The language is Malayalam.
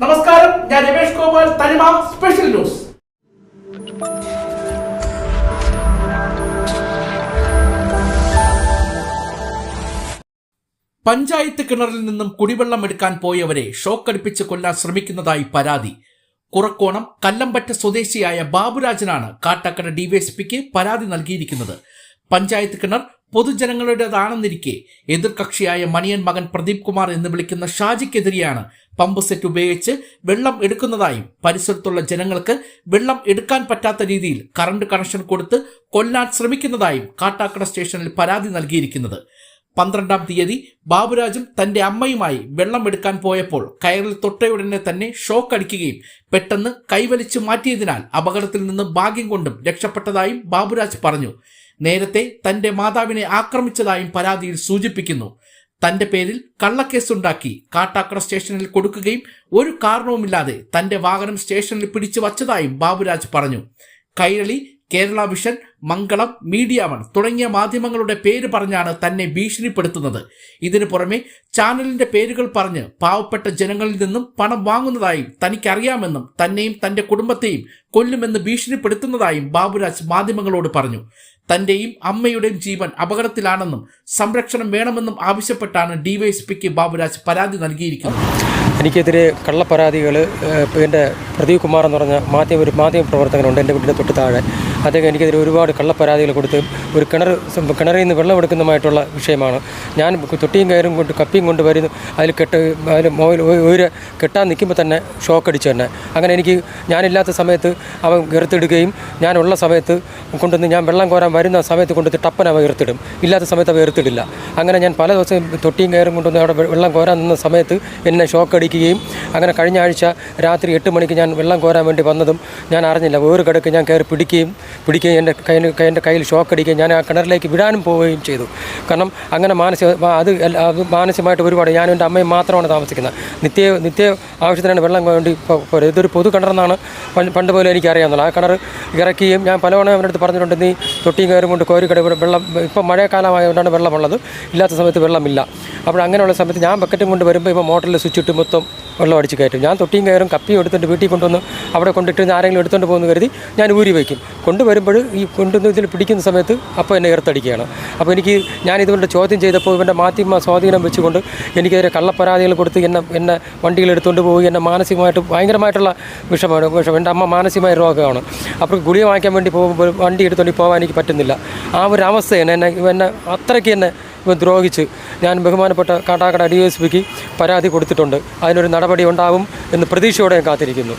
നമസ്കാരം ഞാൻ രമേഷ് ഗോപാൽ തനിമ സ്പെഷ്യൽ ന്യൂസ് പഞ്ചായത്ത് കിണറിൽ നിന്നും കുടിവെള്ളം എടുക്കാൻ പോയവരെ ഷോക്കടിപ്പിച്ച് കൊല്ലാൻ ശ്രമിക്കുന്നതായി പരാതി. കുറക്കോണം കല്ലമ്പറ്റ സ്വദേശിയായ ബാബുരാജനാണ് കാട്ടാക്കട ഡിവൈഎസ്പിക്ക് പരാതി നൽകിയിരിക്കുന്നത്. പഞ്ചായത്ത് കിണർ പൊതുജനങ്ങളുടേതാണെന്നിരിക്കെ എതിർകക്ഷിയായ മണിയൻ മകൻ പ്രദീപ് കുമാർ എന്ന് വിളിക്കുന്ന ഷാജിക്കെതിരെയാണ് പമ്പ് സെറ്റ് ഉപയോഗിച്ച് വെള്ളം എടുക്കുന്നതായും പരിസരത്തുള്ള ജനങ്ങൾക്ക് വെള്ളം എടുക്കാൻ പറ്റാത്ത രീതിയിൽ കറണ്ട് കണക്ഷൻ കൊടുത്ത് കൊല്ലാൻ ശ്രമിക്കുന്നതായും കാട്ടാക്കട സ്റ്റേഷനിൽ പരാതി നൽകിയിരിക്കുന്നത്. പന്ത്രണ്ടാം തീയതി ബാബുരാജും തന്റെ അമ്മയുമായി വെള്ളം എടുക്കാൻ പോയപ്പോൾ കയറിൽ തൊട്ടയുടനെ തന്നെ ഷോക്ക് അടിക്കുകയും പെട്ടെന്ന് കൈവലിച്ചു മാറ്റിയതിനാൽ അപകടത്തിൽ നിന്ന് ഭാഗ്യം കൊണ്ടും രക്ഷപ്പെട്ടതായും ബാബുരാജ് പറഞ്ഞു. നേരത്തെ തന്റെ മാതാവിനെ ആക്രമിച്ചതായും പരാതിയിൽ സൂചിപ്പിക്കുന്നു. തന്റെ പേരിൽ കള്ളക്കേസുണ്ടാക്കി കാട്ടാക്കട സ്റ്റേഷനിൽ കൊടുക്കുകയും ഒരു കാരണവുമില്ലാതെ തന്റെ വാഹനം സ്റ്റേഷനിൽ പിടിച്ചു വച്ചതായും ബാബുരാജ് പറഞ്ഞു. Kairali Kerala vision Mangalam media one തുടങ്ങിയ മാധ്യമങ്ങളുടെ പേര് പറഞ്ഞാണ് തന്നെ ഭീഷണിപ്പെടുത്തുന്നത്. ഇതിനു പുറമെ ചാനലിന്റെ പേരുകൾ പറഞ്ഞ് പാവപ്പെട്ട ജനങ്ങളിൽ നിന്നും പണം വാങ്ങുന്നതായും തനിക്കറിയാമെന്നും തന്നെയും തന്റെ കുടുംബത്തെയും കൊല്ലുമെന്ന് ഭീഷണിപ്പെടുത്തുന്നതായും ബാബുരാജ് മാധ്യമങ്ങളോട് പറഞ്ഞു. തന്റെയും അമ്മയുടെയും ജീവൻ അപകടത്തിലാണെന്നും സംരക്ഷണം വേണമെന്നും ആവശ്യപ്പെട്ടാണ് ഡിവൈഎസ്പിക്ക് ബാബുരാജ് പരാതി നൽകിയിരിക്കുന്നത്. എനിക്കെതിരെ കള്ളപ്പരാതികൾ എന്റെ പ്രദീപ് കുമാർ എന്ന് പറഞ്ഞ മാധ്യമ ഒരു മാധ്യമ പ്രവർത്തകനുണ്ട് എന്റെ വീടിന്റെ തൊട്ട് താഴെ. അദ്ദേഹം എനിക്കെതിരെ ഒരുപാട് കള്ളപ്പരാതികൾ കൊടുത്ത് ഒരു കിണർ കിണറിൽ നിന്ന് വെള്ളം എടുക്കുന്നതുമായിട്ടുള്ള വിഷയമാണ്. ഞാൻ തൊട്ടിയും കയറും കൊണ്ട് കപ്പിയും കൊണ്ട് വരുന്നു അതിൽ കെട്ട് അതിൽ മോയിൽ ഒരു കെട്ടാൻ നിൽക്കുമ്പോൾ തന്നെ ഷോക്ക് അടിച്ചു തന്നെ അങ്ങനെ എനിക്ക് ഞാനില്ലാത്ത സമയത്ത് അവൻ കയറത്തിടുകയും ഞാനുള്ള സമയത്ത് കൊണ്ടുവന്ന് ഞാൻ വെള്ളം കോരാൻ വരുന്ന സമയത്ത് കൊണ്ടുവന്ന് ടപ്പൻ അവ ഇല്ലാത്ത സമയത്ത് അവ എറുത്തിടില്ല അങ്ങനെ ഞാൻ പല ദിവസം തൊട്ടിയും കയറും കൊണ്ടുവന്ന് അവിടെ വെള്ളം കോരാൻ നിന്ന സമയത്ത് എന്നെ ഷോക്ക് അടിക്കുകയും അങ്ങനെ കഴിഞ്ഞ ആഴ്ച രാത്രി എട്ട് മണിക്ക് ഞാൻ വെള്ളം കോരാൻ വേണ്ടി വന്നതും ഞാൻ അറിഞ്ഞില്ല. ഒരു കിടക്ക് ഞാൻ കയറി പിടിക്കുകയും പിടിക്കുകയും എന്റെ കയ്യിൽ എന്റെ കയ്യിൽ ഷോക്ക് അടിക്കുകയും ഞാൻ ആ കിണറിലേക്ക് വിടാനും പോവുകയും ചെയ്തു. കാരണം അങ്ങനെ മാനസിക അത് അത് മാനസികമായിട്ട് ഒരുപാട് ഞാനും എന്റെ അമ്മയും മാത്രമാണ് താമസിക്കുന്നത്. നിത്യ നിത്യ ആവശ്യത്തിനാണ് വെള്ളം വേണ്ടി ഇതൊരു പൊതു കിണറെന്നാണ് പണ്ട് പോലെ എനിക്ക് അറിയാവുന്നത് ആ കിണർ ഇറക്കുകയും ഞാൻ പലവണ അവരുടെ അടുത്ത് പറഞ്ഞിട്ടുണ്ട് നീ തൊട്ടിയും കയറും കൊണ്ട് കോരി കിട വെള്ളം ഇപ്പോൾ മഴക്കാലമായതുകൊണ്ടാണ് വെള്ളമുള്ളത്. ഇല്ലാത്ത സമയത്ത് വെള്ളമില്ല. അപ്പോൾ അങ്ങനെയുള്ള സമയത്ത് ഞാൻ ബക്കറ്റും കൊണ്ട് വരുമ്പോൾ ഇപ്പോൾ മോട്ടറിൽ സ്വിച്ച് ഇട്ട് മൊത്തം വെള്ളം അടിച്ച് കയറ്റും. ഞാൻ തൊട്ടിയും കയറും കപ്പിയും എടുത്തിട്ട് വീട്ടിൽ കൊണ്ടുവന്ന് അവിടെ കൊണ്ടിട്ട് ആരെങ്കിലും എടുത്തുകൊണ്ട് പോകുന്നു കരുതി ഞാൻ ഊരി വയ്ക്കും. കൊണ്ടുവരുമ്പോൾ ഈ കൊണ്ടുവന്ന് ഇതിൽ പിടിക്കുന്ന സമയത്ത് അപ്പോൾ എന്നെ ഏർത്തടിക്കുകയാണ് അപ്പോൾ എനിക്ക് ഞാൻ ഇതുകൊണ്ട് ചോദ്യം ചെയ്തപ്പോൾ ഇവന്റെ മാധ്യമ സ്വാധീനം വെച്ചുകൊണ്ട് എനിക്കെതിരെ കള്ളപ്പരാതികൾ കൊടുത്ത് എന്നെ എന്നെ വണ്ടികൾ എടുത്തുകൊണ്ട് പോയി. എന്നെ മാനസികമായിട്ട് ഭയങ്കരമായിട്ടുള്ള വിഷമാണ് വിഷം എന്റെ അമ്മ മാനസികമായ രോഗമാണ്. അപ്പോൾ ഗുളിക വാങ്ങിക്കാൻ വേണ്ടി പോകുമ്പോൾ വണ്ടി എടുത്തുകൊണ്ട് പോകാൻ എനിക്ക് പറ്റുന്നില്ല. ആ ഒരു അവസ്ഥയാണ് എന്നെ എന്നെ അത്രയ്ക്ക് എന്നെ ദ്രോഹിച്ച് ഞാൻ ബഹുമാനപ്പെട്ട കാട്ടാക്കട ഡി പരാതി കൊടുത്തിട്ടുണ്ട്. അതിനൊരു നടപടി ഉണ്ടാവും എന്ന് പ്രതീക്ഷയോടെ കാത്തിരിക്കുന്നു.